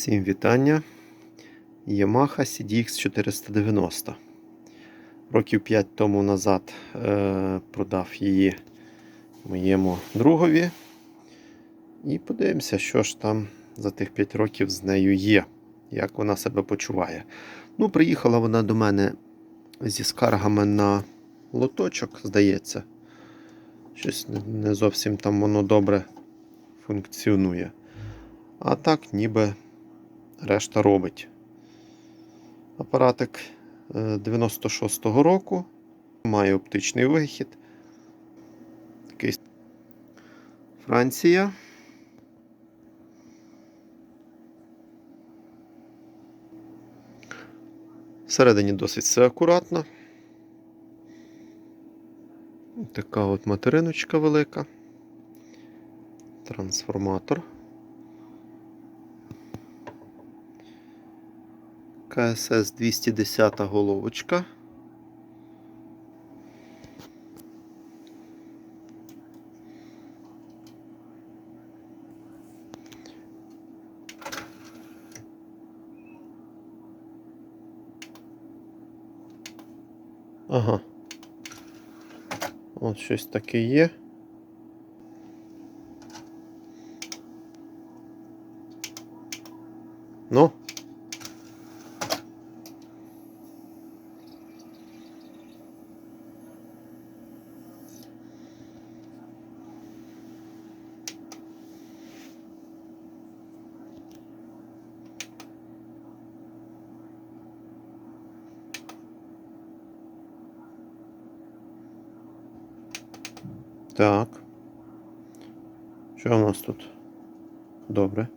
Всім вітання. Yamaha CDX 490. Років 5 тому назад е, продав її моєму другові. І подивимося, що ж там за тих 5 років з нею є, як вона себе почуває. Ну, приїхала вона до мене зі скаргами на лоточок, здається. Щось не- зовсім там воно добре функціонує. А так, ніби решта робить. Апаратик е, 96-го року. Має оптичний вихід. Такий Франція. Всередині досить все акуратно. Така от материночка велика. Трансформатор. КСС 210 головочка. Ага. От щось таке є. Ну. Так. Що у нас тут? Добре.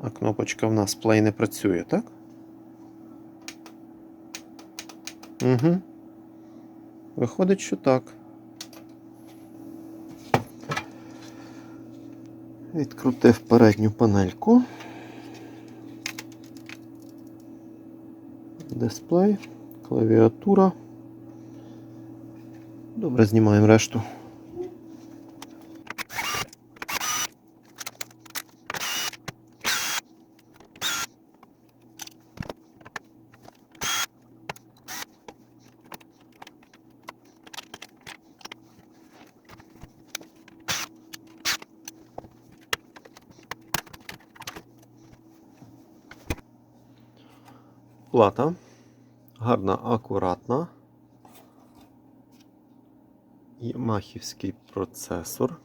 А кнопочка в нас play не працює, так? Угу. Виходить, що так. Відкрутив передню панельку. Дисплей, клавіатура. Добре, знімаємо решту. Плата. Гарна, акуратна. Ямахівський процесор.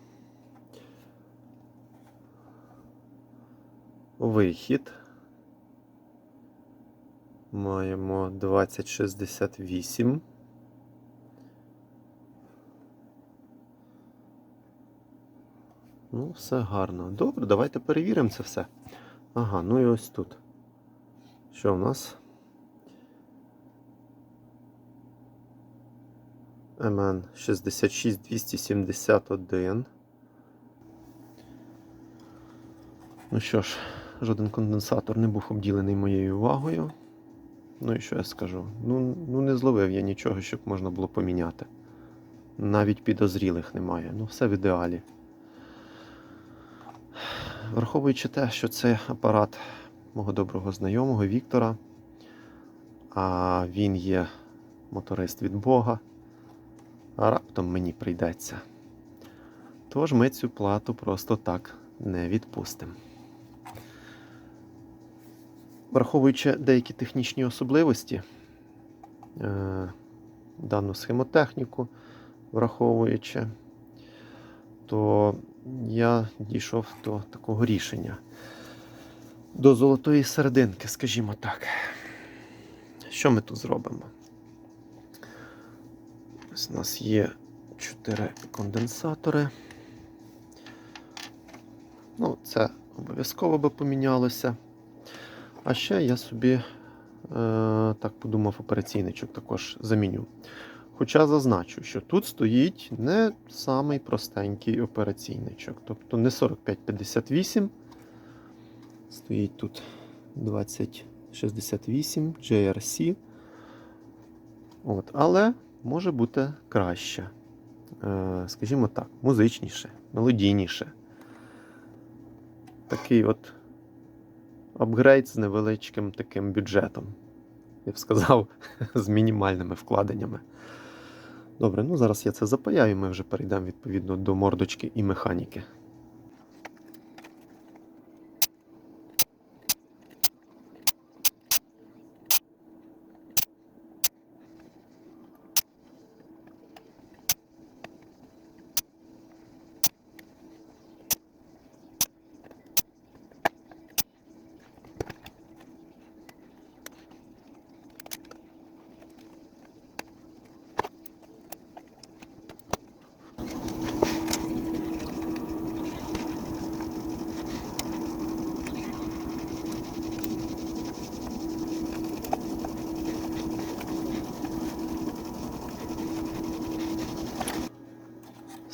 Вихід. Маємо 2068. Ну, все гарно. Добре, давайте перевіримо це все. Ага, ну і ось тут. Що в нас? МН 66271. Ну що ж, жоден конденсатор не був обділений моєю увагою. Ну і що я скажу? Ну, ну не зловив я нічого, щоб можна було поміняти. Навіть підозрілих немає. Ну, все в ідеалі. Враховуючи те, що це апарат мого доброго знайомого Віктора, а він є моторист від Бога а раптом мені прийдеться. Тож ми цю плату просто так не відпустимо. Враховуючи деякі технічні особливості, е, дану схемотехніку, враховуючи, то я дійшов до такого рішення. До золотої серединки, скажімо так. Що ми тут зробимо? Ось у нас є 4 конденсатори. Ну, це обов'язково би помінялося. А ще я собі, е, так подумав, операційничок також заміню. Хоча зазначу, що тут стоїть не самий простенький операційничок. Тобто не 4558. Стоїть тут 2068 JRC. От, Але може бути краще. Е, Скажімо так, музичніше, мелодійніше. Такий от апгрейд з невеличким таким бюджетом. Я б сказав, з мінімальними вкладеннями. Добре, ну зараз я це запаяю, і ми вже перейдемо відповідно до мордочки і механіки.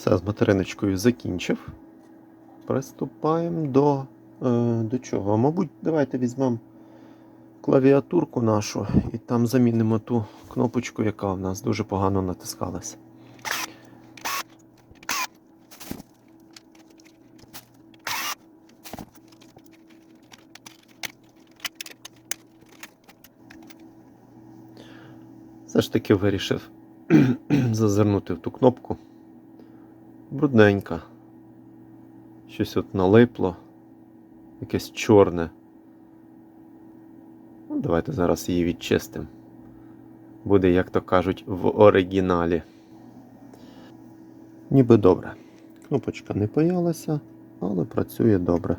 Все з материночкою закінчив. Приступаємо до, е, до чого? Мабуть, давайте візьмемо клавіатурку нашу і там замінимо ту кнопочку, яка в нас дуже погано натискалася. Все ж таки вирішив зазирнути в ту кнопку. Брудненька. Щось от налипло. Якесь чорне. Ну, давайте зараз її відчистимо. Буде, як то кажуть, в оригіналі. Ніби добре. Кнопочка не паялася, але працює добре.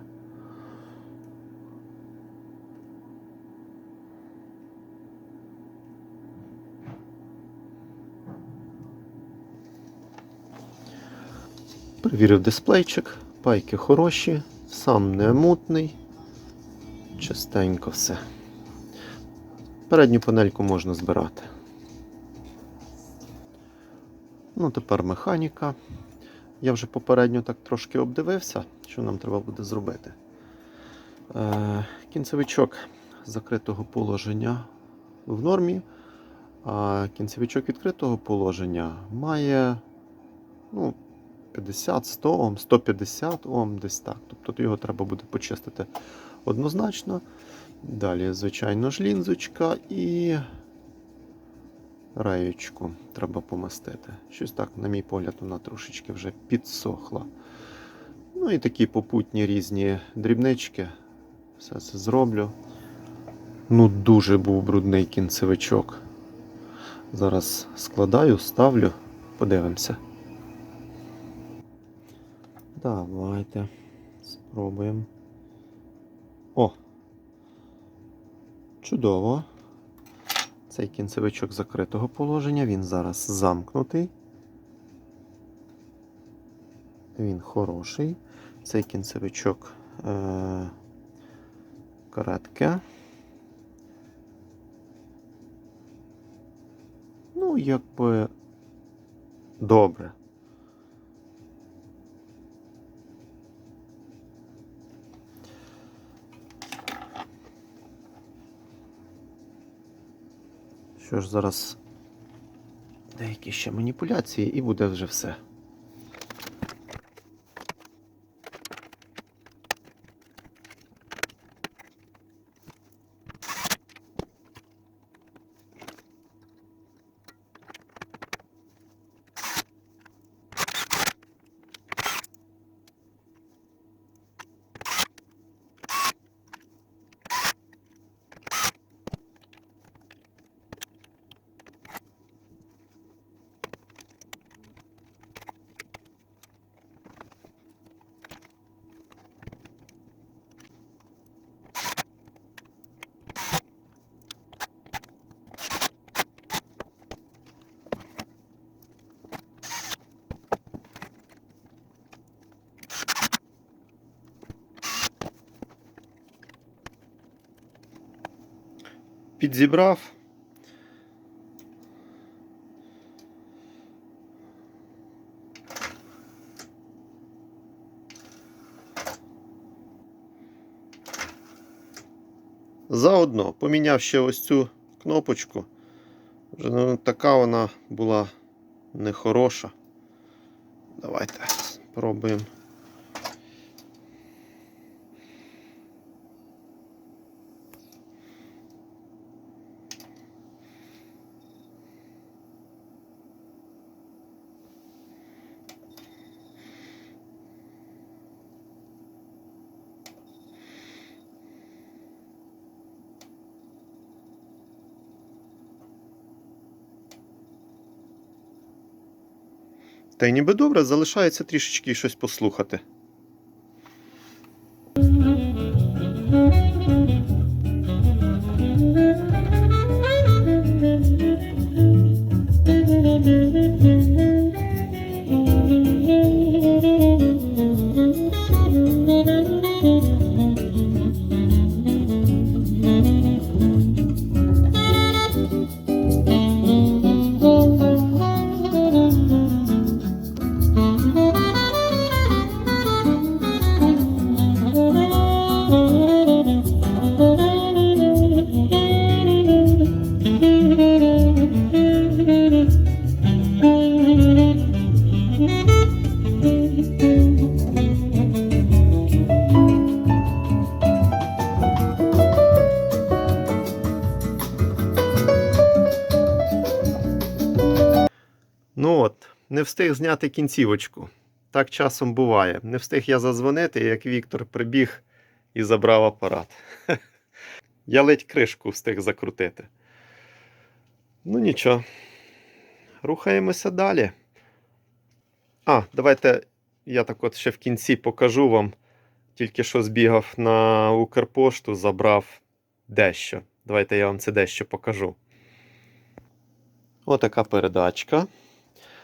Перевірив дисплейчик, пайки хороші, сам не мутний. Частенько все. Передню панельку можна збирати. Ну, тепер механіка. Я вже попередньо так трошки обдивився, що нам треба буде зробити. Е, кінцевичок закритого положення в нормі, а кінцевичок відкритого положення має ну, 50, 100 Ом, 150 Ом, десь так. Тобто його треба буде почистити однозначно. Далі, звичайно ж, лінзочка і раєчку треба помастити. Щось так, на мій погляд, вона трошечки вже підсохла. Ну і такі попутні різні дрібнички. Все це зроблю. Ну, дуже був брудний кінцевичок. Зараз складаю, ставлю, подивимося. Давайте спробуємо. О! Чудово. Цей кінцевичок закритого положення, він зараз замкнутий. Він хороший. Цей кінцевичок е- каретки. Ну, якби добре. Що ж, зараз деякі ще маніпуляції і буде вже все. Підзібрав. Заодно поміняв ще ось цю кнопочку Вже, Ну, така вона була нехороша. Давайте спробуємо. Та й ніби добре, залишається трішечки щось послухати. Не встиг зняти кінцівочку. Так часом буває. Не встиг я задзвонити, як Віктор прибіг і забрав апарат. Я ледь кришку встиг закрутити. Ну нічого. Рухаємося далі. А, давайте я так от ще в кінці покажу вам. Тільки що збігав на Укрпошту, забрав дещо. Давайте я вам це дещо покажу. Отака передачка.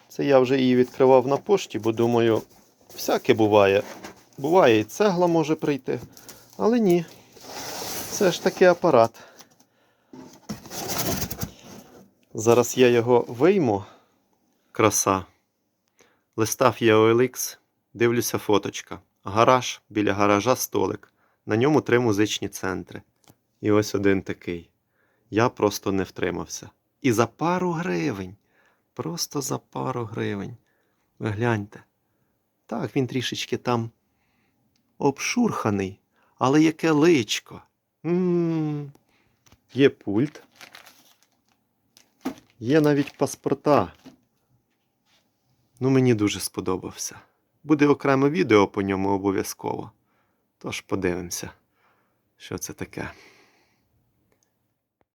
Це я вже її відкривав на пошті, бо думаю, всяке буває. Буває, і цегла може прийти. Але ні. Це ж таки апарат. Зараз я його вийму. Краса. Листав я OLX, дивлюся фоточка. Гараж, біля гаража столик. На ньому три музичні центри. І ось один такий. Я просто не втримався. І за пару гривень. Просто за пару гривень. Ви гляньте. Так, він трішечки там обшурханий, але яке личко. М-м-м. Є пульт. Є навіть паспорта. Ну, мені дуже сподобався. Буде окреме відео по ньому обов'язково. Тож подивимося, що це таке.